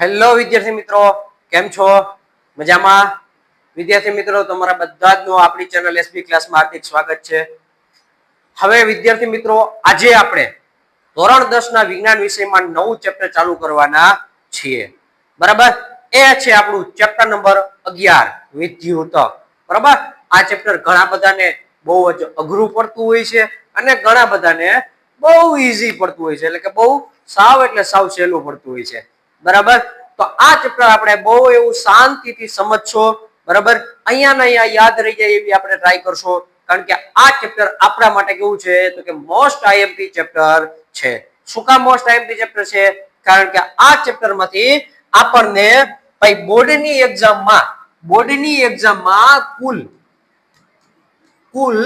Hello વિદ્યાર્થી મિત્રો. કેમ છો? મજામાં? વિદ્યાર્થી મિત્રો, તમારા બધા જ નું આપણી ચેનલ એસબી ક્લાસમાં હાર્દિક સ્વાગત છે. હવે વિદ્યાર્થી મિત્રો, આજે આપણે ધોરણ દસ ના વિજ્ઞાન વિષયમાં નવું ચેપ્ટર ચાલુ કરવાના છીએ. બરાબર? એ છે આપણું ચેપ્ટર નંબર અગિયાર વિદ્યુત બરાબર? આ ચેપ્ટર ઘણા બધાને બહુ જ અઘરું પડતું હોય છે અને ઘણા બધાને બહુ ઈઝી પડતું હોય છે. એટલે કે બહુ સાવ એટલે સાવ સહેલું પડતું હોય છે. બરાબર? તો આ ચેપ્ટર આપણે બહુ એવું શાંતિથી સમજશો, બરાબર? અહીંયા ને અહીંયા યાદ રહી જાય એવી આપણે ટ્રાય કરશો. કારણ કે આ ચેપ્ટર આપણા માટે કેવું છે? તો કે મોસ્ટ આઈએમપી ચેપ્ટર છે. શું કામ મોસ્ટ આઈએમપી ચેપ્ટર છે? કારણ કે આ ચેપ્ટરમાંથી આપણને ભાઈ બોર્ડની એક્ઝામમાં બોર્ડની એક્ઝામમાં કુલ કુલ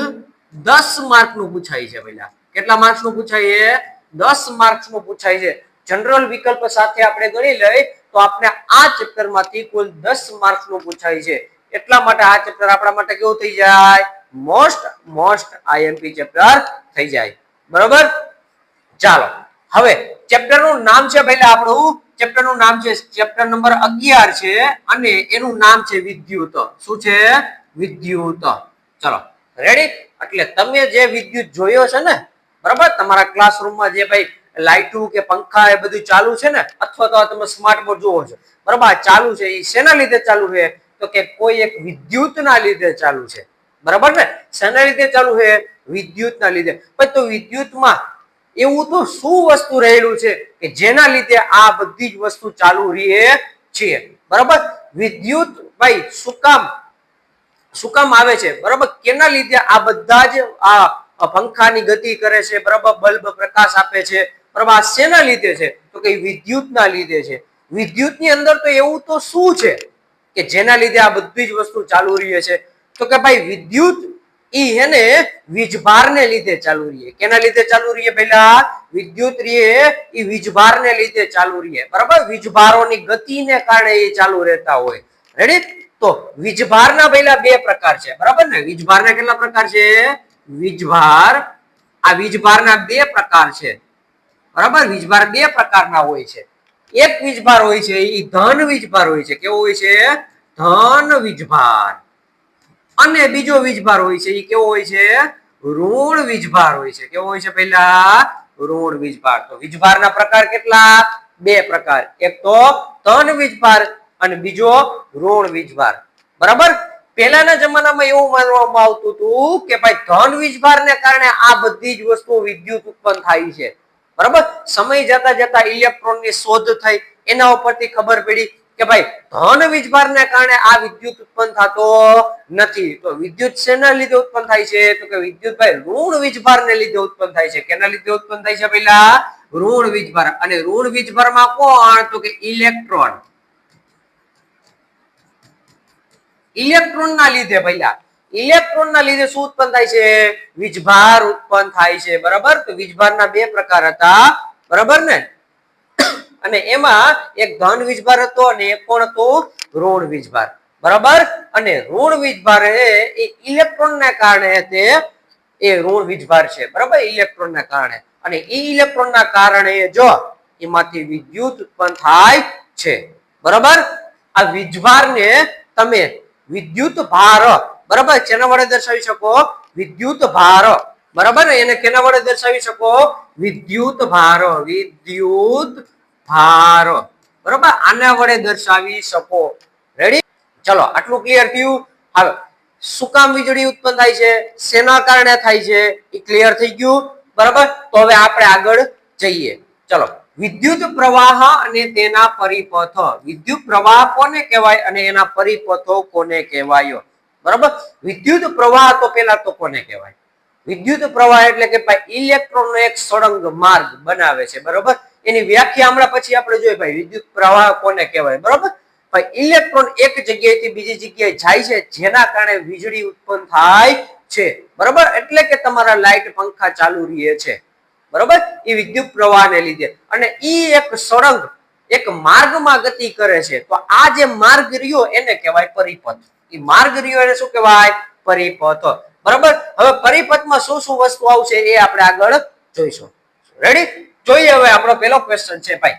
દસ માર્કનું પૂછાય છે પહેલા કેટલા માર્ક્સનું પૂછાય છે દસ માર્ક્સનું પૂછાય છે. જનરલ વિકલ્પ સાથે આપણે ગણી લઈ તો આપણે આ ચેપ્ટરમાંથી કુલ દસ માર્ક્સનું પૂછાય છે. એટલા માટે આ ચેપ્ટર આપણા માટે કેવું થઈ જાય? મોસ્ટ મોસ્ટ આઈએમપી ચેપ્ટર થઈ જાય. બરોબર? ચાલો, હવે ચેપ્ટરનું નામ છે પહેલા આપણું. ચેપ્ટરનું નામ છે ચેપ્ટર નંબર અગિયાર છે અને એનું નામ છે વિદ્યુત. શું છે? વિદ્યુત. ચલો રેડી એટલે તમે જે વિદ્યુત જોયો છે ને, બરાબર? તમારા ક્લાસરૂમમાં જે ભાઈ લાઇટું કે પંખા એ બધું ચાલુ છે ને? અથવા તો તમે સ્માર્ટ બોર્ડ જુઓ છો. બરાબર? ચાલુ છે. એ શેના લીધે ચાલુ છે? તો કે કોઈ એક વિદ્યુતના લીધે ચાલુ છે. બરાબર ને? શેના લીધે ચાલુ છે? વિદ્યુતના લીધે. પછી તો વિદ્યુતમાં એવું તો શું વસ્તુ રહેલું છે કે જેના લીધે આ બધી જ વસ્તુ ચાલુ રહે છે બરાબર? વિદ્યુત ભાઈ, શું કામ? શું કામ આવે છે? બરાબર? કેના લીધે આ બધા જ આ પંખાની ગતિ કરે છે? બરાબર? બલ્બ પ્રકાશ આપે છે? આ શેના લીધે છે? તો કે વિદ્યુતના લીધે છે. વિદ્યુતની અંદર તો એવું તો શું છે કે જેના લીધે આ બધી જ વસ્તુ ચાલુ રહી છે? તો કે ભાઈ વિદ્યુત ઈ હેને વીજભારને લીધે ચાલુ રહીએ કેના લીધે ચાલુ રહીએ પહેલા? વિદ્યુત રીએ ઈ વીજભારને લીધે ચાલુ રહીએ બરાબર? વીજભારોની ગતિને કારણે એ ચાલુ રહેતા હોય. રેડી તો વીજભારના પહેલા બે પ્રકાર છે. બરાબર ને? વીજભારના કેટલા પ્રકાર છે? વીજભાર. આ વીજભારના બે પ્રકાર છે. બરાબર? વીજભાર બે પ્રકારના હોય છે. એક વીજભાર હોય છે એ ધન વીજભાર હોય છે. કેવો હોય છે? ધન વીજભાર. અને બીજો વીજભાર હોય છે એ કેવો હોય છે? ઋણ વીજભાર હોય છે. કેવો હોય છે પહેલા? ઋણ વીજભાર. તો વીજભારના પ્રકાર કેટલા? બે પ્રકાર. એક તો ધન વીજભાર અને બીજો ઋણ વીજભાર. બરાબર? પહેલાના જમાનામાં એવું માનવામાં આવતું હતું કે ભાઈ ધન વીજભારને કારણે આ બધી જ વસ્તુઓ વિદ્યુત ઉત્પન્ન થાય છે. બરાબર? સમય જતા જતા ઇલેક્ટ્રોનની શોધ થઈ. એના ઉપરથી ખબર પડી કે ભાઈ, ધન વીજભારને કારણે આ વિદ્યુત ઉત્પન્ન થતો નથી. તો વિદ્યુત શેના લીધે ઉત્પન્ન થાય છે? તો કે વિદ્યુત ભાઈ ઋણ વીજભારને લીધે ઉત્પન્ન થાય છે. કેના લીધે ઉત્પન્ન થાય છે પેલા ઋણ વીજભાર. અને ઋણ વીજભારમાં કોણ? તો કે ઇલેક્ટ્રોન. ઇલેક્ટ્રોન ના લીધે પહેલા. ઇલેક્ટ્રોનના લીધે શું ઉત્પન્ન થાય છે? વીજભાર ઉત્પન્ન થાય છે, બરાબર? તો વીજભારના બે પ્રકાર હતા, બરાબર ને? અને એમાં એક ધન વીજભાર હતો અને એક કોણ હતો? ઋણ વીજભાર, બરાબર? અને ઋણ વીજભાર એ ઇલેક્ટ્રોનને કારણે તે એ ઋણ વીજભાર છે, બરાબર? ઇલેક્ટ્રોનના કારણે. અને એ ઇલેક્ટ્રોનના કારણે જો એમાંથી વિદ્યુત ઉત્પન્ન થાય છે, બરાબર? આ વીજભારને તમે વિદ્યુત ભાર બરાબર? જેના વડે દર્શાવી શકો? વિદ્યુત ભાર. બરાબર ને? એને કેના વડે દર્શાવી શકો? વિદ્યુત ભાર. વિદ્યુત ભાર. બરાબર? આના વડે દર્શાવી શકો. રેડી ચલો, આટલું ક્લિયર થયું. હવે, શું કામ વીજળી ઉત્પન્ન થાય છે? શેના કારણે થાય છે? એ ક્લિયર થઈ ગયું. બરાબર? તો હવે આપણે આગળ જઈએ. ચલો, વિદ્યુત પ્રવાહ અને તેના પરિપથ. વિદ્યુત પ્રવાહ કોને કહેવાય અને એના પરિપથો કોને કહેવાય? બરાબર? વિદ્યુત પ્રવાહ તો પેલા તો કોને કહેવાય? વિદ્યુત પ્રવાહ એટલે કે ઇલેક્ટ્રોન એક સળંગ માર્ગ બનાવે છે, બરોબર? એની વ્યાખ્યા હમણાં પછી આપણે જોઈએ ભાઈ વિદ્યુત પ્રવાહ કોને કહેવાય, બરોબર? ઇલેક્ટ્રોન એક જગ્યાએથી બીજી જગ્યાએ જાય છે, જેના કારણે વીજળી ઉત્પન્ન થાય છે, બરોબર? એટલે કે તમારા લાઇટ પંખા ચાલુ રહે છે, બરોબર? એ વિદ્યુત પ્રવાહને લીધે. અને ઈ એક સળંગ, એક માર્ગમાં ગતિ કરે છે. તો આ જે માર્ગ રહ્યો એને કહેવાય પરિપથ. એ માર્ગ રહ્યો એને શું કહેવાય? પરિપથ. બરાબર? હવે પરિપથમાં શું શું વસ્તુ આવશે એ આપણે આગળ જોઈશું. રેડી જોઈએ હવે આપણો પહેલો ક્વેશ્ચન છે ભાઈ.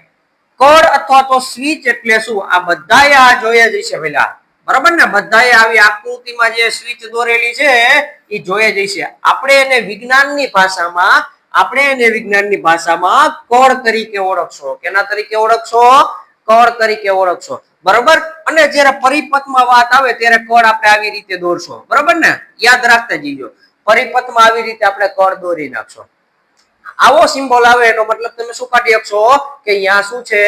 કળ અથવા તો સ્વિચ એટલે શું? આ બધાએ આ જોયા જ પેલા. બરાબર ને? બધાએ આવી આકૃતિમાં જે સ્વિચ દોરેલી છે એ જોયા જઈશે આપણે એને વિજ્ઞાનની ભાષામાં, આપણે એને વિજ્ઞાનની ભાષામાં કળ તરીકે ઓળખશો. કેના તરીકે ઓળખશો? કળ તરીકે ઓળખશો. બરોબર? અને જ્યારે પરિપથમાં વાત આવે ત્યારે કળ આપણે આવી રીતે દોરશો. બરોબર ને? યાદ રાખતા જઈજો. પરિપથમાં આવી રીતે આપણે કળ દોરી નાખશો. આવો સિમ્બોલ આવે એનો મતલબ તમે શું કાઢી શકશો કે અહીંયા શું છે?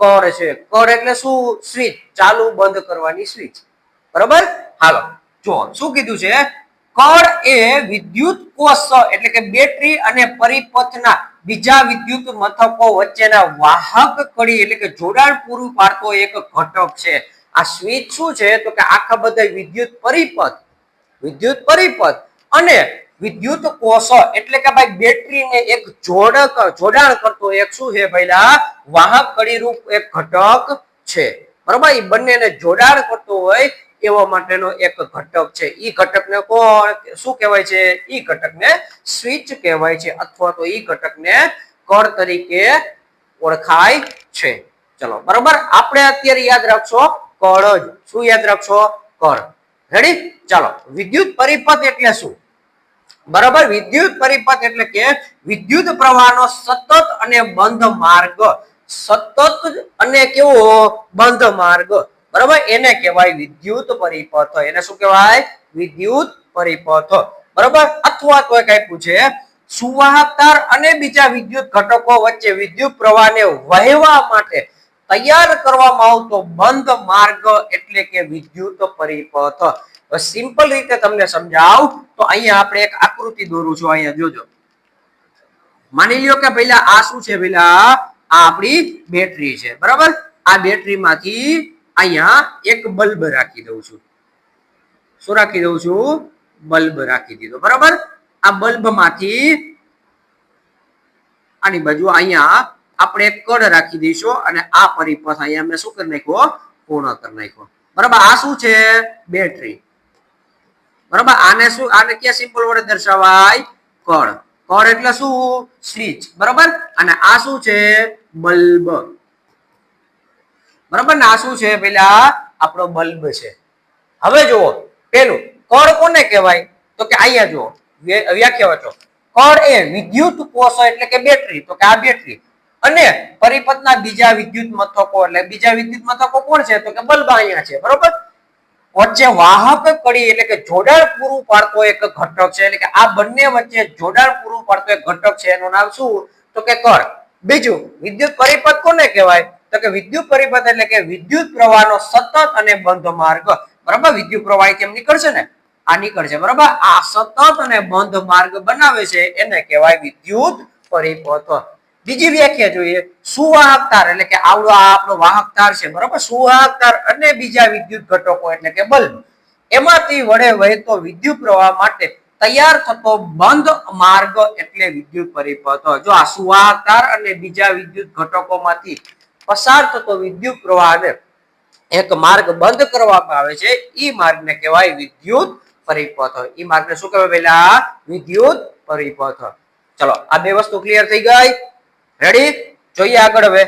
કળ છે. કળ એટલે શું? સ્વિચ. ચાલુ બંધ કરવાની સ્વિચ. બરોબર? હાલો. જો શું કીધું છે? કળ એ વિદ્યુત કોષ એટલે કે બેટરી અને પરિપથના બીજા વિદ્યુત મથકો વચ્ચેના વાહક કડી એટલે કે જોડાણ પૂરું પાડતો એક ઘટક છે. આ સ્વિચ શું છે? તો કે આખા બધા વિદ્યુત પરિપથ વિદ્યુત પરિપથ અને વિદ્યુત કોષ એટલે કે ભાઈ બેટરીને એક જોડક, જોડાણ કરતો એક શું છે ભાઈલા વાહક કડી રૂપ એક ઘટક છે. બરોબર? એ બંનેને જોડાણ કરતો હોય એવા માટેનો એક ઘટક છે. ઈ ઘટકને કોણ શું કહેવાય છે? ઈ ઘટકને સ્વિચ કહેવાય છે અથવા તો ઈ ઘટકને કળ તરીકે ઓળખાય છે. ચલો, બરોબર? આપણે અત્યારે યાદ રાખશો કળ જ. શું યાદ રાખશો? કળ. રેડી ચાલો, વિદ્યુત પરિપથ એટલે શું? બરાબર? વિદ્યુત પરિપથ એટલે કે વિદ્યુત પ્રવાહનો સતત અને બંધ માર્ગ. સતત અને કેવો? બંધ માર્ગ. બરાબર? એને કહેવાય વિદ્યુત પરિપથ. એને શું કહેવાય? વિદ્યુત પરિપથ. બરાબર? અથવા તો કઈ પૂછે, સુવાહકતાર અને બીજા વિદ્યુત ઘટકો વચ્ચે વિદ્યુત પ્રવાહને વહેવા માટે તૈયાર કરવામાં આવતો બંધ માર્ગ એટલે કે વિદ્યુત પરિપથ. સિમ્પલ રીતે તમને સમજાવ, તો અહીંયા આપણે એક આકૃતિ દોરું છું. અહીંયા જોજો. માની લ્યો કે પેલા આ શું છે? પેલા આ આપણી બેટરી છે. બરાબર? આ બેટરીમાંથી અહીંયા એક બલ્બ રાખી દઉં છું. શું રાખી દઉં છું? બલ્બ રાખી દીધો. બરાબર? આ બલ્બમાંથી આની બાજુ અહીંયા આપણે એક કડ રાખી દઈશું અને આ પરિપથ અહીંયા મેં શું કરી નાખ્યો? પૂર્ણ કરી નાખ્યો. બરાબર? આ શું છે? બેટરી. બરાબર? આને શું આને ક્યાં સિમ્પલ વડે દર્શાવાય? કળ કળ એટલે શું? સ્વિચ. બરાબર? અને આ શું છે? બલ્બ. બરાબર? ને આ શું છે? પેલા આપણો બલ્બ છે. હવે જુઓ, પેલું, કળ કોને કહેવાય? તો કે અહીંયા જુઓ વ્યાખ્યા વાંચો. કળ એ વિદ્યુત કોષ એટલે કે બેટરી, તો કે આ બેટરી. અને પરિપથના બીજા વિદ્યુત મથકો, એટલે બીજા વિદ્યુત મથકો કોણ છે? તો કે બલ્બ અહીંયા છે, બરોબર? વચ્ચે વાહક કડી એટલે કે જોડાણ પૂરું પાડતો એક ઘટક છે, એટલે કે આ બંને વચ્ચે જોડાણ પૂરું પાડતો એક ઘટક છે, એનું નામ શું? તો કે કળ. બીજું, વિદ્યુત પરિપથ કોને કહેવાય? તો કે વિદ્યુત પરિપથ એટલે કે વિદ્યુત પ્રવાહનો સતત અને બંધ માર્ગ. બરાબર? વિદ્યુત પ્રવાહ કેમ નીકળશે ને? આ નીકળશે. બરાબર? આ સતત અને બંધ માર્ગ બનાવે છે. એને કહેવાય વિદ્યુત પરિપથ. બીજી વ્યાખ્યા જોઈએ. સુવાહક એટલે કે આવડો આ આપણો વાહક છે. બરાબર? સુવાહક અને બીજા વિદ્યુત ઘટકો એટલે કે બલ્બ. એમાંથી વડે વહેતો વિદ્યુત પ્રવાહ માટે તૈયાર થતો બંધ માર્ગ એટલે વિદ્યુત પરિપથ. જો આ સુવાહક તાર અને બીજા વિદ્યુત ઘટકોમાંથી પસાર થતો વિદ્યુત પ્રવાહને એક માર્ગ બંધ કરવામાં આવે છે. ઈ માર્ગને કહેવાય વિદ્યુત પરિપથ. ઈ માર્ગને શું કહેવાય પેલા વિદ્યુત પરિપથ. ચલો, આ બે વસ્તુ ક્લિયર થઈ ગઈ? રેડી જોઈએ આગળ હવે.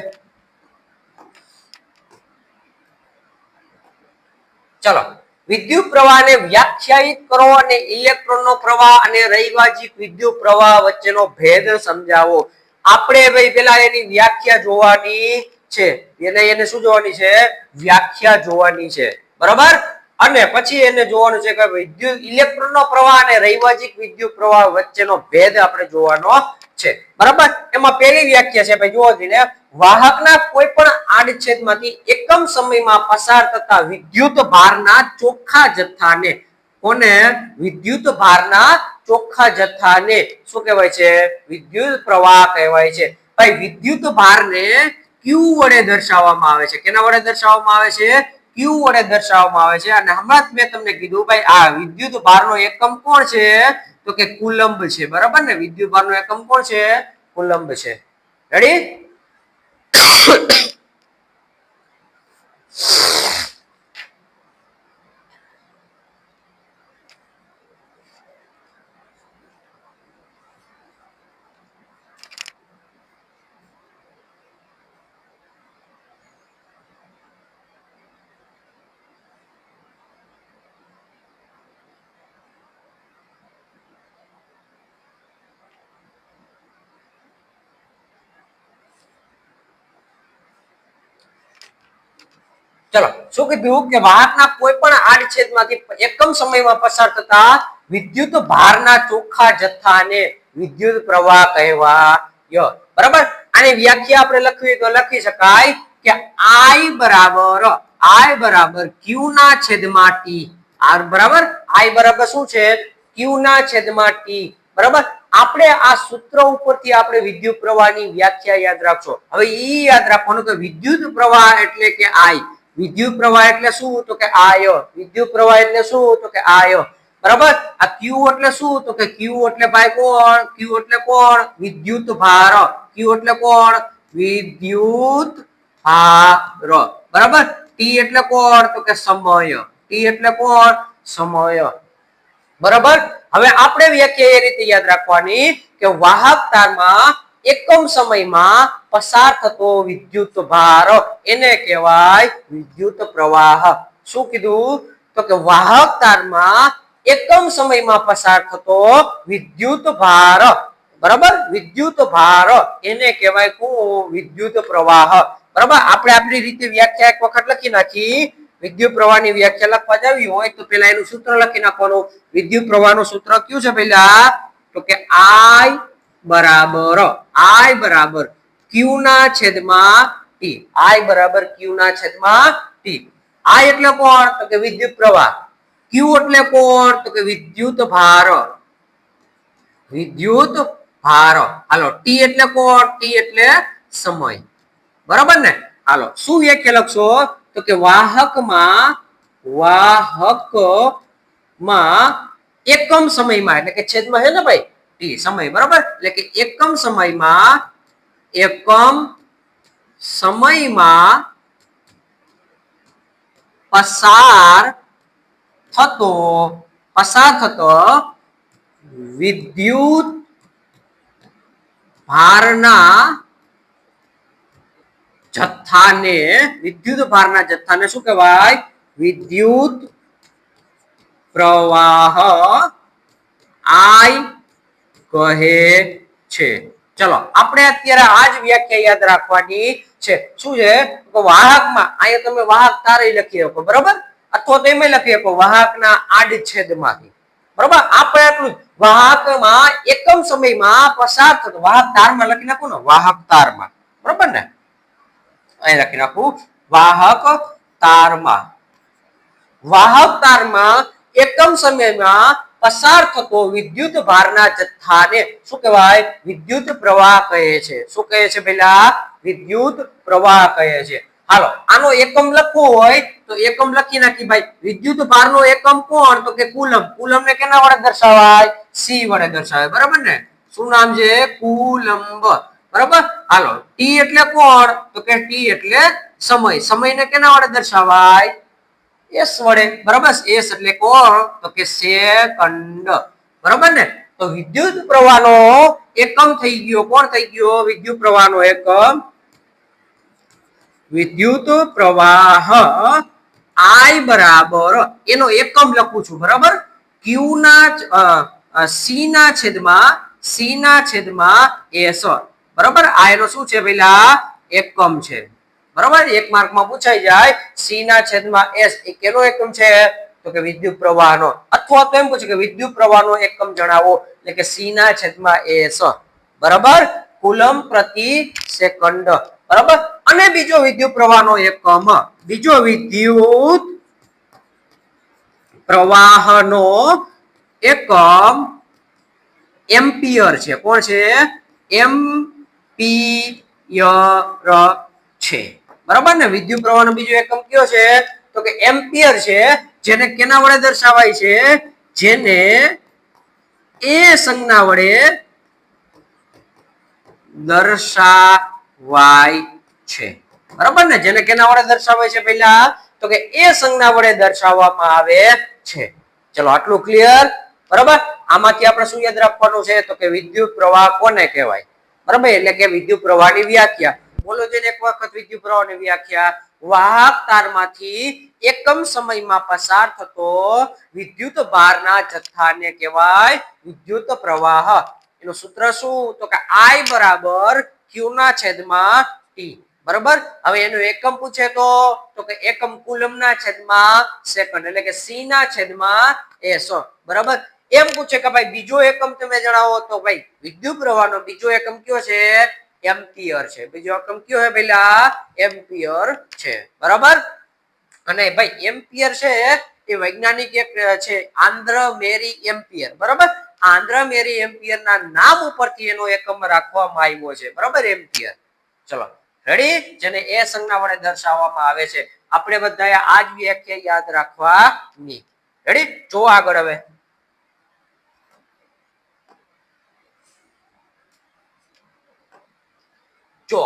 ચલો, વિદ્યુત પ્રવાહને વ્યાખ્યાયિત કરો અને ઇલેક્ટ્રોનનો પ્રવાહ અને રૈવાજિક વિદ્યુત પ્રવાહ વચ્ચેનો ભેદ સમજાવો. આપણે ભાઈ પેલા એની વ્યાખ્યા જોવાની છે. એને એને શું જોવાની છે? વ્યાખ્યા જોવાની છે. બરાબર? અને પછી એને જોવાનું છે કે વિદ્યુત ઇલેક્ટ્રોનનો પ્રવાહ અને રૈવાજિક વિદ્યુત પ્રવાહ વચ્ચેનો ભેદ આપણે જોવાનો છે. બરાબર? એમાં પહેલી વ્યાખ્યા છે, ભાઈ, જુઓ ને વાહકના કોઈ પણ આડછેદમાંથી એકમ સમયમાં પસાર થતા વિદ્યુત ભારના ચોખ્ખા જથ્થાને, કોને? વિદ્યુત ભારના ચોખ્ખા જથ્થાને શું કહેવાય છે? વિદ્યુત પ્રવાહ કહેવાય છે. ભાઈ, વિદ્યુત ભારને ક્યુ વડે દર્શાવવામાં આવે છે. કેના વડે દર્શાવવામાં આવે છે? ક્યુ વડે દર્શાવવામાં આવે છે. અને હમણાં જ મેં તમને કીધું, ભાઈ, આ વિદ્યુત ભારનો એકમ કોણ છે? તો કે કુલંબ છે. બરાબર ને? વિદ્યુત ભારનો એકમ કોણ છે? કુલંબ છે. રેડી ચલો, શું કીધું કે વાહકના કોઈ પણ આડછેદમાંથી એકમ સમયમાં પસાર થતા વિદ્યુત ભારના ચોખ્ખા જથ્થાને વિદ્યુત પ્રવાહ કહેવાય. બરાબર? આની વ્યાખ્યા આપણે લખવી તો લખી શકાય કે I બરાબર I બરાબર Q ના છેદમાં T R બરાબર? I બરાબર શું છે? Q ના છેદમાં T બરાબર? આપણે આ સૂત્ર ઉપરથી આપણે વિદ્યુત પ્રવાહની વ્યાખ્યા યાદ રાખશો. હવે ઈ યાદ રાખવાનું કે વિદ્યુત પ્રવાહ એટલે કે I વિદ્યુત પ્રવાહ એટલે શું? તો કે આયો વિદ્યુત પ્રવાહ એટલે શું? તો કે આયો બરાબર? આ ક્યુ એટલે શું? તો કે ક્યુ એટલે ભાઈ કોણ ક્યુ એટલે કોણ? વિદ્યુત ભાર. ક્યુ એટલે કોણ? વિદ્યુત ભાર. બરાબર? ટી એટલે કોણ? તો કે સમય. ટી એટલે કોણ? સમય. બરાબર? હવે આપણે વ્યાખ્યા એ રીતે યાદ રાખવાની કે વાહક તારમાં એકમ સમયમાં પસાર થતો વિદ્યુત ભાર, એને કહેવાય વિદ્યુત પ્રવાહ. શું કીધું? તો કે વાહક તારમાં એકમ સમયમાં પસાર થતો વિદ્યુત ભાર. બરાબર? વિદ્યુત ભાર, એને કહેવાય શું? વિદ્યુત પ્રવાહ. બરાબર? આપણે આપણી રીતે વ્યાખ્યા એક વખત લખી નાખી. વિદ્યુત પ્રવાહની વ્યાખ્યા લખવા જાવી હોય તો પેલા એનું સૂત્ર લખી નાખવાનું. વિદ્યુત પ્રવાહનું સૂત્ર કયું છે પેલા તો કે I બરાબર. આઈ બરાબર. ક્યુ ના છેદમાં ટી. આઈ બરાબર ક્યુ ના છેદમાં ટી. આ એટલે કોણ? તો કે વિદ્યુત પ્રવાહ. ક્યુ એટલે કોણ? તો કે વિદ્યુત ભાર. વિદ્યુત ભાર. હાલો, ટી એટલે કોણ? ટી એટલે સમય. બરાબર ને? હાલો, શું વ્યાખ્યા લખશો? તો કે વાહકમાં વાહકમાં એકમ સમયમાં, એટલે કે છેદમાં છે ને ભાઈ? ટી સમય બરાબર એટલે કે એકમ સમયમાં એકમ સમયમાં પસાર થતો પસાર થતો વિદ્યુત ભારના જથ્થાને વિદ્યુત ભારના જથ્થાને શું કહેવાય? વિદ્યુત પ્રવાહ આઈ કહે છે. ચલો, આપણે અત્યારે આ જ વ્યાખ્યા યાદ રાખવાની છે. શું છે? વાહકમાં, અહીંયા તમે વાહક તારે લખી શકો, બરાબર? અથવા તો એમ લખી શકો, વાહકના આડછેદમાંથી. બરાબર? આપણે આટલું વાહકમાં એકમ સમયમાં પસાર થતો, વાહક તારમાં લખી નાખો ને, વાહક તારમાં. બરાબર ને? અહીં લખી નાખું, વાહક તારમાં. વાહક તારમાં એકમ સમયમાં પસાર થતો વિદ્યુત ભારના જથ્થાને શું કહેવાય? વિદ્યુત પ્રવાહ કહે છે. શું કહે છે પેલા? વિદ્યુત પ્રવાહ કહે છે. હાલો, આનો એકમ લખવો હોય તો એકમ લખી નાખી ભાઈ. વિદ્યુત ભારનો એકમ કોણ? તો કે કુલમ. કુલમ ને કેના વડે દર્શાવાય? સી વડે દર્શાવાય. બરાબર ને? શું નામ છે? કુલંબ. બરાબર? હાલો, ટી એટલે કોણ? તો કે ટી એટલે સમય. સમયને કેના વડે દર્શાવાય? એસ વડે. બરાબર? એસ એટલે કોણ? તો કે સેકન્ડ. બરાબર ને? તો વિદ્યુત પ્રવાહનો એકમ થઈ ગયો. કોણ થઈ ગયો? વિદ્યુત પ્રવાહનો એકમ. વિદ્યુત પ્રવાહ આઈ બરાબર. એનો એકમ લખું છું. બરાબર? ક્યુ ના સી ના છેદમાં સી ના છેદમાં એસ. બરાબર? આ એનો શું છે પેલા એકમ છે. બરાબર? એક માર્કમાં પૂછાઈ જાય, સી ના છેદમાં એસ, એ કેનો એકમ છે? તો કે વિદ્યુત પ્રવાહનો. અથવા તો એમ પૂછે કે વિદ્યુત પ્રવાહનો એકમ જણાવો, એટલે કે સી ના છેદમાં એસ. બરાબર? કુલમ પ્રતિ સેકન્ડ. બરાબર? અને બીજો વિદ્યુત પ્રવાહનો એકમ, બીજો વિદ્યુત પ્રવાહનો એકમ એમ્પિયર છે. કોણ છે? એમ્પિયર છે. બરાબર ને? વિદ્યુત પ્રવાહનો બીજો એકમ કયો છે? તો કે એમ્પિયર છે, જેને કેના વડે દર્શાવાય છે? જેને એ સંજ્ઞા વડે દર્શાવાય છે. બરાબર ને? જેને કેના વડે દર્શાવાય છે પહેલા? તો કે એ સંજ્ઞા વડે દર્શાવવામાં આવે છે. ચલો, આટલું ક્લિયર બરાબર? આમાંથી આપણે શું યાદ રાખવાનું છે? તો કે વિદ્યુત પ્રવાહ કોને કહેવાય? બરાબર? એટલે કે વિદ્યુત પ્રવાહની વ્યાખ્યા. છે એક વખત વિદ્યુત પ્રવાહની વ્યાખ્યા. વાહક તારમાંથી એકમ સમયમાં પસાર થતો વિદ્યુત ભારના જથ્થાને કહેવાય વિદ્યુત પ્રવાહ. એનું સૂત્ર શું? તો કે I બરાબર Q ના છેદમાં T બરાબર? હવે એનું એકમ પૂછે તો? તો કે એકમ કુલમના છેદમાં સેકન્ડ, એટલે કે સી ના છેદમાં એસ. બરાબર? એમ પૂછે કે ભાઈ બીજો એકમ તમે જણાવો તો ભાઈ વિદ્યુત પ્રવાહનો બીજો એકમ કયો છે? એમ્પિયર છે. બીજો એકમ કયો છે, પેલા એમ્પિયર છે. બરાબર? અને ભાઈ, એમ્પિયર છે એ વૈજ્ઞાનિક એક છે આંધ્ર મેરી એમ્પિયર. બરાબર? આંધ્ર મેરી એમ્પિયર ના નામ ઉપરથી એનો એકમ રાખવામાં આવ્યો છે. બરાબર, એમ્પિયર? ચલો રેડી જેને એ સંજ્ઞા વડે દર્શાવવામાં આવે છે. આપણે બધાએ આ જ વ્યાખ્યા યાદ રાખવાની. રેડી જો આગળ હવે. જો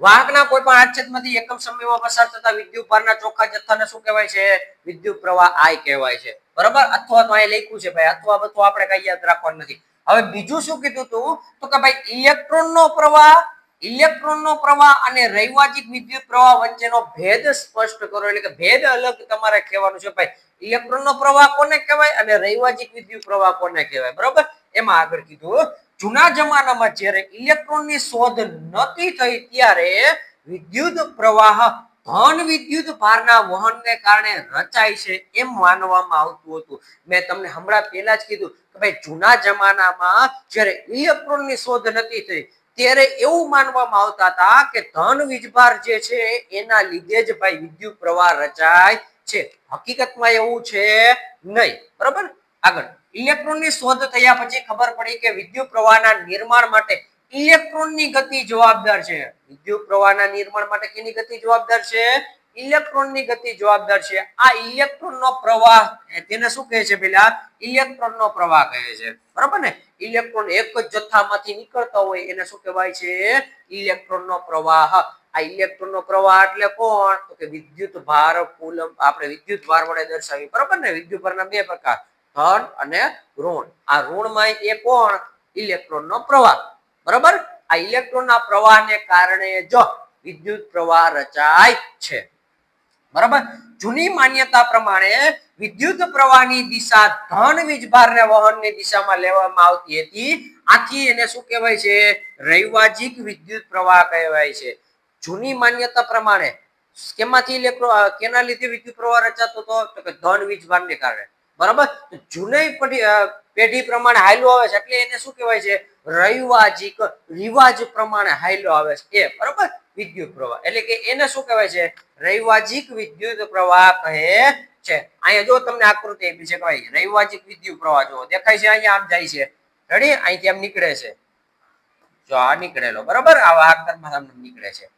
વાહકના કોઈ પણ આચ્છેદમાંથી એકમ સમયમાં પસાર થતા વિદ્યુત ભારના ચોખ્ખા જથ્થાને શું કહેવાય છે? વિદ્યુત પ્રવાહ આઈ કહેવાય છે. બરાબર? અથવા તો અહીં લખ્યું છે ભાઈ, અથવા બધું આપણે કઈ યાદ રાખવાનું નથી. હવે બીજું શું કીધું હતું તો કે ભાઈ, ઇલેક્ટ્રોનનો પ્રવાહ ઇલેક્ટ્રોનનો પ્રવાહ અને રૈવાજિક વિદ્યુત પ્રવાહ વચ્ચેનો ભેદ સ્પષ્ટ કરો. એટલે કે ભેદ અલગ તમારે કહેવાનું છે ભાઈ. ઇલેક્ટ્રોનનો પ્રવાહ કોને કહેવાય અને રૈવાજિક વિદ્યુત પ્રવાહ કોને કહેવાય? બરાબર? એમાં આગળ કીધું. જૂના જમાનામાં જ્યારે ઇલેક્ટ્રોનની શોધ નહોતી થઈ, ત્યારે વિદ્યુત પ્રવાહ ધન વિદ્યુત ભારના વહનને કારણે રચાય છે એમ માનવામાં આવતું હતું. મેં તમને હમણાં પહેલા જ કીધું કે ભાઈ, જૂના જમાનામાં જ્યારે ઇલેક્ટ્રોનની શોધ નથી થઈ, ત્યારે એવું માનવામાં આવતા હતા કે ધન વીજભાર જે છે, એના લીધે જ ભાઈ વિદ્યુત પ્રવાહ રચાય છે. હકીકતમાં એવું છે નહીં. બરાબર? આગળ. ઇલેક્ટ્રોનની શોધ થયા પછી ખબર પડી કે વિદ્યુત પ્રવાહના નિર્માણ માટે ઇલેક્ટ્રોનની ગતિ જવાબદાર છે. વિદ્યુત પ્રવાહના નિર્માણ માટે કેની ગતિ જવાબદાર છે? ઇલેક્ટ્રોનની ગતિ જવાબદાર છે. આ ઇલેક્ટ્રોનનો પ્રવાહ તેને શું કહે છે પેલા? ઇલેક્ટ્રોનનો પ્રવાહ કહે છે. બરાબર ને? ઇલેક્ટ્રોન એક જ જથ્થામાંથી નીકળતા હોય એને શું કહેવાય છે? ઇલેક્ટ્રોનનો પ્રવાહ. આ ઇલેક્ટ્રોનનો પ્રવાહ એટલે કોણ? તો કે વિદ્યુત ભાર કુલમ આપણે વિદ્યુત ભાર વડે દર્શાવી બરાબર ને? વિદ્યુત ભારના બે પ્રકાર. ધન અને ઋણ. આ ઋણમાં એ કોણ? ઇલેક્ટ્રોનનો પ્રવાહ. બરાબર? આ ઇલેક્ટ્રોનના પ્રવાહને કારણે જ વિદ્યુત પ્રવાહ રચાય છે. બરાબર? જૂની માન્યતા પ્રમાણે વિદ્યુત પ્રવાહની દિશા ધન વીજભારને વહનની દિશામાં લેવામાં આવતી હતી. આથી એને શું કહેવાય છે? રૈવાજિક વિદ્યુત પ્રવાહ કહેવાય છે. જૂની માન્યતા પ્રમાણે કેમાંથી ઇલેક્ટ્રો, કેના લીધે વિદ્યુત પ્રવાહ રચાતો હતો? તો કે ધન વીજભારને કારણે. બરાબર? જૂની પેઢી પ્રમાણે હાયલો આવે છે. એટલે એને શું કહેવાય છે? રૈવાજિક રિવાજ પ્રમાણે હાયલો આવે છે. એ, બરાબર? વિદ્યુત પ્રવાહ. એટલે કે એને શું કહેવાય છે? રૈવાજિક વિદ્યુત પ્રવાહ કહે છે. અહીંયા જો તમને આકૃતિ આપી છે કહેવાય રૈવાજિક વિદ્યુત પ્રવાહ જો દેખાય છે અહીંયા આમ જાય છે. રેડી? અહીંથી આમ નીકળે છે. જો આ નીકળેલો, બરાબર? આ વાહકમાં તમને નીકળે છે.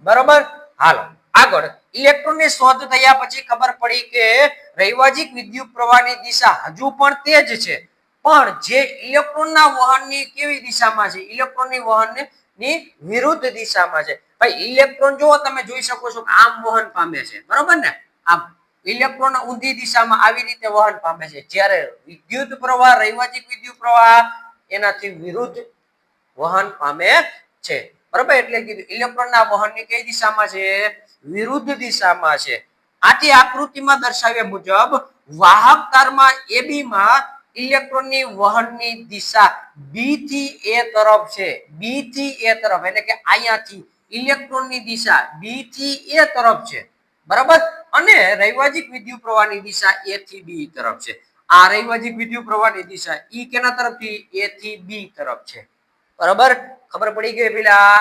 બરોબર? હાલો, આગળ. ઇલેક્ટ્રોનની શોધ થયા પછી ખબર પડી કે રૈવાજિક વિદ્યુત પ્રવાહની દિશા હજુ પણ તે જ છે. પણ જે ઇલેક્ટ્રોનના વહનની કેવી દિશામાં છે? ઇલેક્ટ્રોનની વહનની વિરુદ્ધ દિશામાં છે. ભાઈ, ઇલેક્ટ્રોન જો તમે જોઈ શકો છો આમ વહન પામે છે. બરોબર ને? આમ ઇલેક્ટ્રોન ઊંધી દિશામાં આવી રીતે વહન પામે છે. જ્યારે વિદ્યુત પ્રવાહ, રૈવાજિક વિદ્યુત પ્રવાહ એનાથી વિરુદ્ધ વહન પામે છે. બરાબર? એટલે કીધું, ઇલેક્ટ્રોનના વહનની કઈ દિશામાં છે? વિરુદ્ધ દિશામાં છે. આથી આકૃતિમાં દર્શાવ્યા મુજબ વાહક તારમાં એબી માં ઇલેક્ટ્રોનની વહનની દિશા બી થી એ તરફ છે. બી થી એ તરફ એટલે કે અહીંયાથી ઇલેક્ટ્રોનની દિશા બી થી એ તરફ છે. બરાબર? અને રૈવાજિક વિદ્યુત પ્રવાહની દિશા એ થી બી તરફ છે. આ રૈવાજિક વિદ્યુત પ્રવાહની દિશા ઈ કેના તરફથી? એ થી બી તરફ છે. બરાબર? ખબર પડી ગઈ પેલા?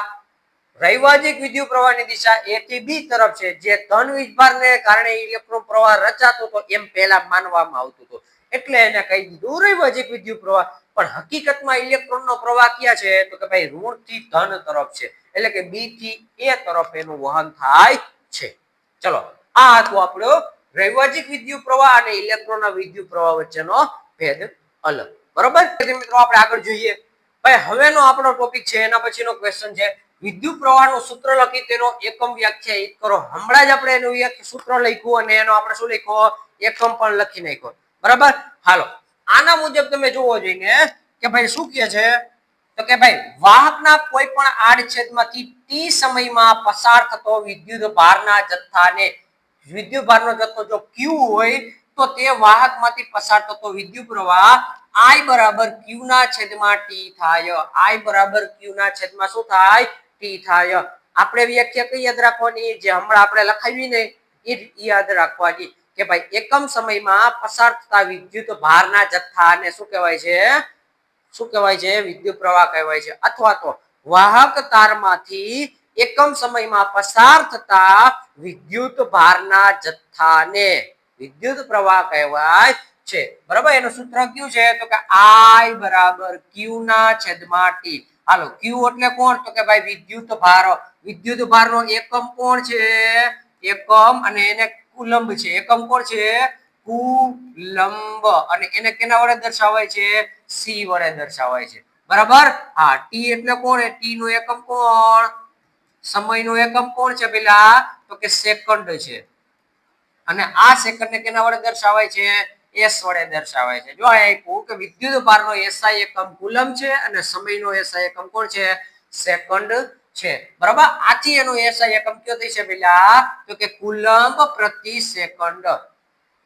રૈવાજિક વિદ્યુત પ્રવાહની દિશા એ થી બી તરફ છે. જે ધન વીજભારને કારણે ઇલેક્ટ્રોન પ્રવાહ રચાતો હતો, એમ પહેલા માનવામાં આવતું હતું. એટલે એને કહી દીધું રૈવાજિક વિદ્યુત પ્રવાહ. પણ હકીકતમાં ઇલેક્ટ્રોનનો પ્રવાહ ક્યાં છે? તો કે ભાઈ ઋણથી ધન તરફ છે. એટલે કે બી થી એ તરફ એનું વહન થાય છે. ચલો, આ હતું આપણો રૈવાજિક વિદ્યુત પ્રવાહ અને ઇલેક્ટ્રોનના વિદ્યુત પ્રવાહ વચ્ચેનો ભેદ અલગ. બરોબર? મિત્રો, આપણે આગળ જોઈએ. ભાઈ, હવેનો આપણો ટોપિક છે, એના પછીનો ક્વેશ્ચન છે. વિદ્યુત પ્રવાહનું સૂત્ર લખી તેનો એકમ વ્યાખ્યાયિત કરો. હમણાં જ આપણે એનું સૂત્ર લખ્યું અને એનો આપણે શું લખ્યો? એકમ પણ લખી નાખ્યો. બરાબર? હાલો. આના મુજબ તમે જોવો જોઈએ કે ભાઈ શું કહે છે? તો કે ભાઈ, વાહકના કોઈ પણ આડછેદમાંથી ટી સમયમાં પસાર થતો વિદ્યુત ભારના જથ્થાને વિદ્યુત ભારનો જથ્થો જો ક્યુ હોય, તો તે વાહકમાંથી પસાર થતો વિદ્યુત પ્રવાહ I બરાબર Q ના છેદમાં T થાય. I બરાબર Q ના છેદમાં શું થાય? T થાય. આપણે વ્યાખ્યા કઈ યાદ રાખવાની? જે હમણાં આપણે લખાવી ને યાદ રાખવાની કે ભાઈ, એકમ સમયમાં પસાર થતા વિદ્યુત ભારના જથ્થાને શું કહેવાય છે? શું કહેવાય છે? વિદ્યુત પ્રવાહ કહેવાય છે. અથવા તો વાહક તારમાંથી એકમ સમયમાં પસાર થતા વિદ્યુત ભારના જથ્થાને વિદ્યુત પ્રવાહ કહેવાય છે. બરાબર? એનું સૂત્ર કયું છે? તો કે આઈ બરાબર ક્યુ ના છેદમાં T હાલો ક્યુ એટલે કોણ? તો કે ભાઈ વિદ્યુત ભાર. વિદ્યુત ભારનો એકમ કોણ છે? એકમ અને એને કુલંબ છે. એકમ કોણ છે? કુલંબ. અને એને કેના વડે દર્શાવાય છે? સી વડે દર્શાવાય છે. બરાબર? હા, ટી એટલે કોણ ટી નો એકમ કોણ? સમય નો એકમ કોણ છે પેલા? તો કે સેકન્ડ છે. અને આ સેકન્ડ ને કેના વડે દર્શાવાય છે? એસ વડે દર્શાવાય છે. જો આપ્યું કે વિદ્યુત ભારનો એસઆઈ એકમ કુલમ છે અને સમયનો એસઆઈ એકમ કોણ છે? સેકન્ડ છે. બરાબર? આથી એનો એસઆઈ એકમ કયો થઈ છે પેલા? તો કે કુલમ પ્રતિ સેકન્ડ.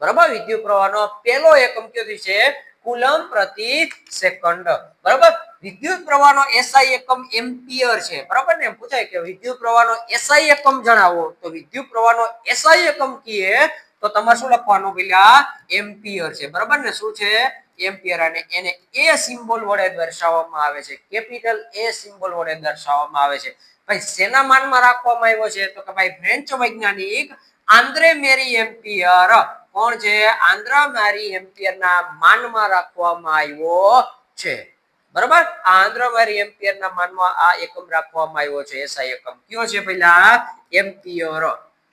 બરાબર? વિદ્યુત પ્રવાહનો પહેલો એકમ કયો થઈ છે કુલમ પ્રતિ સેકન્ડ. બરાબર? વિદ્યુત પ્રવાહનો એસઆઈ એકમ એમ્પિયર છે. બરાબર ને? એમ પૂછાય કે વિદ્યુત પ્રવાહનો એસઆઈ એકમ જણાવો. તો વિદ્યુત પ્રવાહનો એસઆઈ એકમ કીએ તો તમારે શું લખવાનું પેલા? એમ્પિયર છે. બરાબર ને? શું છે? એમ્પિયર અને એને એ સિમ્બોલ વડે દર્શાવવામાં આવે છે. કેપિટલ એ સિમ્બોલ વડે દર્શાવવામાં આવે છે. ભાઈ સેના માનમાં રાખવામાં આવ્યો છે? તો કે ભાઈ, ફ્રેન્ચ વૈજ્ઞાનિક આંદ્રે મેરી એમ્પિયર. કોણ છે? આંદ્રા મેરી એમ્પિયર ના માનમાં રાખવામાં આવ્યો છે. બરાબર? આ આંદ્રા મેરી એમ્પિયર ના માનમાં આ એકમ રાખવામાં આવ્યો છે. એસઆઈ એકમ. કયો છે પેલા? એમ્પિયર.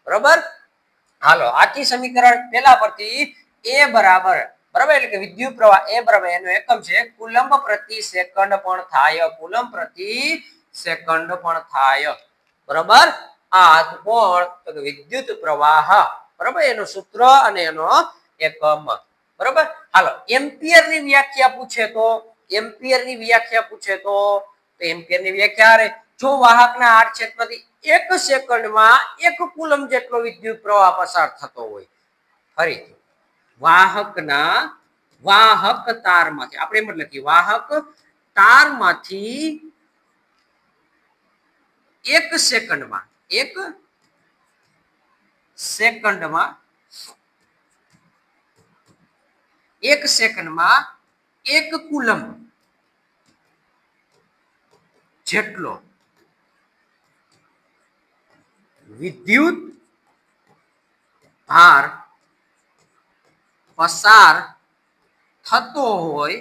બરાબર? હાલો આથી સમીકરણ પેલા પરથી એ બરાબર બરાબર? એટલે કે વિદ્યુત પ્રવાહ એ બરાબર, એનો એકમ છે કુલંબ પ્રતિ સેકન્ડ પણ થાય, કુલંબ પ્રતિ સેકન્ડ પણ થાય. બરાબર? આ કોણ? તો કે વિદ્યુત પ્રવાહ. બરાબર? એનું સૂત્ર અને એનો એકમ. બરાબર? હાલો એમ્પિયરની વ્યાખ્યા પૂછે તો એમ્પિયરની વ્યાખ્યા પૂછે તો એમ્પિયરની વ્યાખ્યા અરે જો વાહકના આઠ ક્ષેત્રથી એક સેકન્ડમાં એક કુલમ જેટલો વિદ્યુત પ્રવાહ પસાર થતો હોય. ફરીથી, વાહકના વાહક તારમાંથી, આપણે એમ જ લખીએ, વાહક તારમાંથી એક સેકન્ડમાં એક સેકન્ડમાં એક સેકન્ડમાં એક કુલમ જેટલો વિદ્યુત ભાર પસાર થતો હોય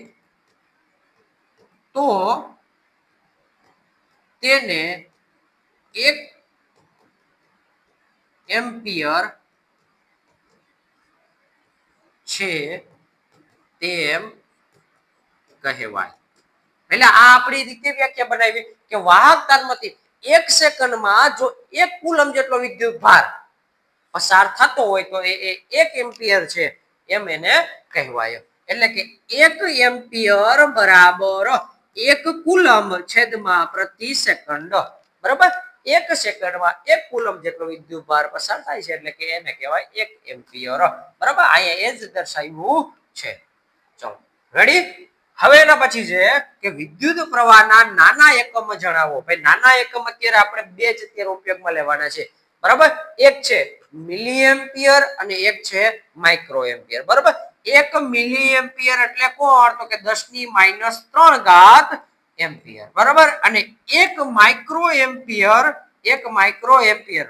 તો તેને એક એમ્પિયર છે તેમ કહેવાય. એટલે આ આપણી રીતે વ્યાખ્યા બનાવી કે વાહક તારમાંથી એક સેકન્ડમાં જો એક કુલમ જેટલો વિદ્યુત ભાર પસાર થતો હોય તો એ એક એમ્પિયર છે એમ એને કહેવાય. એટલે કે એક એમ્પિયર બરાબર એક કુલમ છેદમાં પ્રતિ સેકન્ડ. બરાબર? એક સેકન્ડમાં એક કુલમ જેટલો વિદ્યુત ભાર પસાર થાય છે એટલે કે એને કહેવાય એક એમ્પિયર. બરાબર? અહીંયા એ જ દર્શાવ્યું છે. ચલો રેડી હવે એના પછી છે કે વિદ્યુત પ્રવાહના નાના એકમ જણાવો. ભાઈ, નાના એકમ અત્યારે આપણે બે જ અત્યારે ઉપયોગમાં લેવાના છે. બરાબર? એક છે મિલી એમ્પિયર અને એક છે માઇક્રો એમ્પિયર બરાબર? એક મિલી એમ્પિયર એટલે કોણ? તો કે દસની માઇનસ ત્રણ ઘાત એમ્પિયર. બરાબર? અને એક માઇક્રો એમ્પિયર એક માઇક્રો એમ્પિયર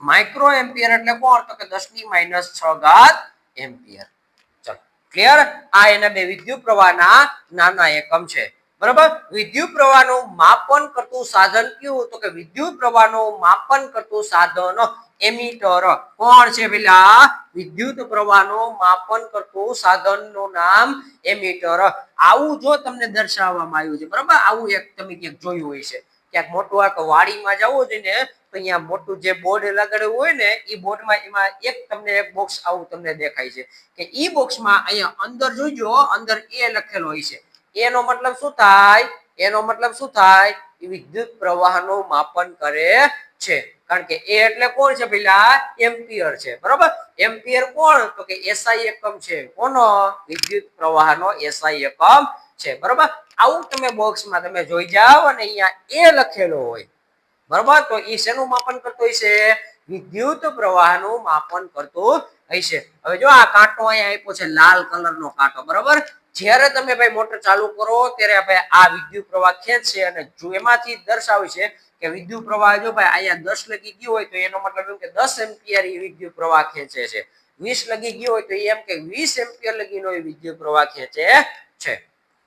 માઇક્રો એમ્પિયર એટલે કોણ? તો કે દસની માઇનસ છ ઘાત એમ્પિયર. ક્લિયર આ એના બે વિદ્યુત પ્રવાહના નાના એકમ છે. બરાબર? વિદ્યુત પ્રવાહનું માપન કરતું સાધન કયું? તો કે વિદ્યુત પ્રવાહનું માપન કરતું સાધન એમીટર. કોણ છે પેલા? વિદ્યુત પ્રવાહનું માપન કરતું સાધનનું નામ એમીટર. આવું જો તમને દર્શાવવામાં આવ્યું છે. બરાબર? આવું એક તમે ક્યાંક જોયું હોય છે. ક્યાંક મોટું આ વાડીમાં જવું જોઈએ અહીંયા મોટું જે બોર્ડ લગાડ્યું હોય ને એ બોર્ડમાં એમાં એક તમને બોક્સ આવું તમને દેખાય છે. કે ઈ બોક્સમાં અહીંયા અંદર જોઈજો અંદર એ લખેલો હોય છે. એનો મતલબ શું થાય? એનો મતલબ શું થાય? વિદ્યુત પ્રવાહનું માપન કરે છે. કારણ કે એ એટલે કોણ છે પેલા? એમ્પિયર છે. બરોબર? એમ્પિયર કોણ? તો કે એસઆઈ એકમ છે. કોનો? વિદ્યુત પ્રવાહનો એસઆઈ એકમ છે. બરોબર? આવું તમે બોક્સમાં તમે જોઈ જાઓ અને અહીંયા એ લખેલો હોય. બરોબર? તો એ શેનું માપન કરતો હશે વિદ્યુત પ્રવાહનું માપન કરતો હશે હવે જો આ કાંટો અહીંયા આપ્યો છે, લાલ કલરનો કાંટો, બરોબર? જ્યારે તમે ભાઈ મોટર ચાલુ કરો, ત્યારે આ વિદ્યુત પ્રવાહ ખેંચશે અને જો એમાંથી દર્શાવે છે કે વિદ્યુત પ્રવાહ જો ભાઈ અહીંયા દસ લગી ગયો હોય, તો એનો મતલબ એમ કે દસ એમ્પિયર એ વિદ્યુત પ્રવાહ ખેંચે છે. વીસ લગી ગયો હોય, તો એમ કે વીસ એમ્પિયર લગીનો એ વિદ્યુત પ્રવાહ ખેંચે છે.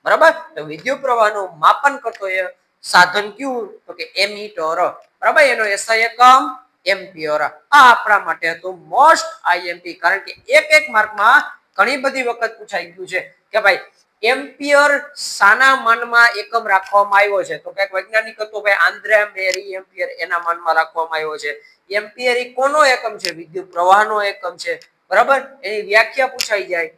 બરાબર? તો વિદ્યુત પ્રવાહનું માપન કરતો એ સાધન કયું? તો કે એમિટોર. બરાબર? એનો એસઆઈ એકમ એમ્પિયર. આ આપણા માટે હતું મોસ્ટ આઈએમપી કારણ કે એક એક માર્કમાં ઘણી બધી વખત પૂછાઈ ગયું છે કે ભાઈ, એમ્પિયર સાના માનમાં એકમ રાખવામાં આવ્યો છે? તો કંઈક વૈજ્ઞાનિક હતો, ભાઈ, આંદ્રે, મેરી, એમ્પિયર એના માનમાં રાખવામાં આવ્યો છે. એમ્પિયર એ કોનો એકમ છે? વિદ્યુત પ્રવાહનો એકમ છે. બરાબર? એની વ્યાખ્યા પૂછાઈ જાય.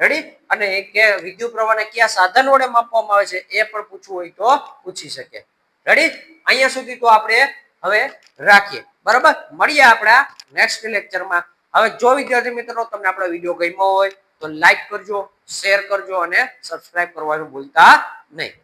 રેડી અને કે વિદ્યુત પ્રવાહને કયા સાધન વડે માપવામાં આવે છે એ પણ પૂછવું હોય તો પૂછી શકે. રેડી અહીંયા સુધી તો આપણે હવે રાખીએ. બરાબર? મળીએ આપણા નેક્સ્ટ લેક્ચરમાં હવે જો વિદ્યાર્થી મિત્રો તમને આપણો વીડિયો ગમ્યો હોય તો લાઈક કરજો શેર કરજો અને સબસ્ક્રાઇબ કરવાનું ભૂલતા નહીં.